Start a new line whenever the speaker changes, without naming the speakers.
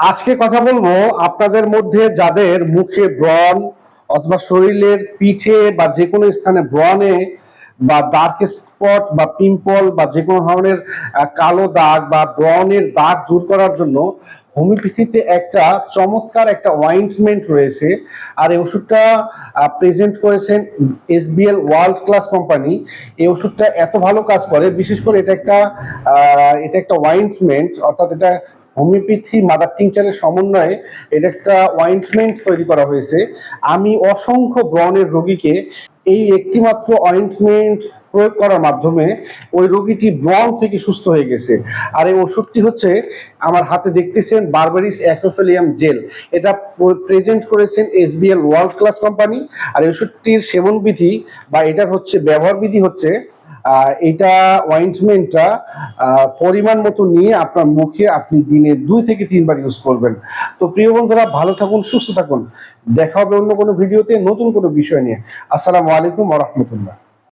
আজকে কথা বলব আপনাদের মধ্যে যাদের মুখে ব্রণ অথবা শরীরের পিঠে বা যে কোনো স্থানে ব্রণে বা ডার্ক স্পট বা পিম্পল বা যে কোনো ধরনের কালো দাগ বা ব্রণের দাগ দূর করার জন্য হোমিওপ্যাথিতে একটা চমৎকার একটা অয়েন্টমেন্ট রয়েছে। আর এই ওষুধটা প্রেজেন্ট করেছেন S SBL world class company এই ওষুধটা এত ভালো কাজ করে, বিশেষ করে এটা একটা এটা একটা অয়েন্টমেন্ট অর্থাৎ এটা হোমিওপ্যাথি, মাদার টিংচারের সমন্বয়ে এটা একটা অয়েন্টমেন্ট তৈরি করা হয়েছে। আমি অসংখ্য ব্রণের রোগীকে এই একটিমাত্র অয়েন্টমেন্ট প্রয়োগ করার মাধ্যমে ওই রোগীটি ব্রণ থেকে সুস্থ হয়ে গেছে। আর এই ওষুধটি হচ্ছে আমার হাতে দেখতেছেন বারবারিস অ্যাক্রোফেলিয়াম জেল। এটা প্রেজেন্ট করেছেন এসবিএল ওয়ার্ল্ড ক্লাস কোম্পানি আর এই ওষুধটির সেবন বিধি বা এটার হচ্ছে ব্যবহার বিধি হচ্ছে এটা অয়েন্টমেন্টটা পরিমাণ মতো নিয়ে আপনার মুখে আপনি দিনে দুই থেকে তিনবার ইউজ করবেন। তো প্রিয় বন্ধুরা, ভালো থাকুন, সুস্থ থাকুন। দেখা হবে অন্য কোনো ভিডিওতে নতুন কোনো বিষয় নিয়ে। আসসালামু আলাইকুম রহমতুল্লাহ।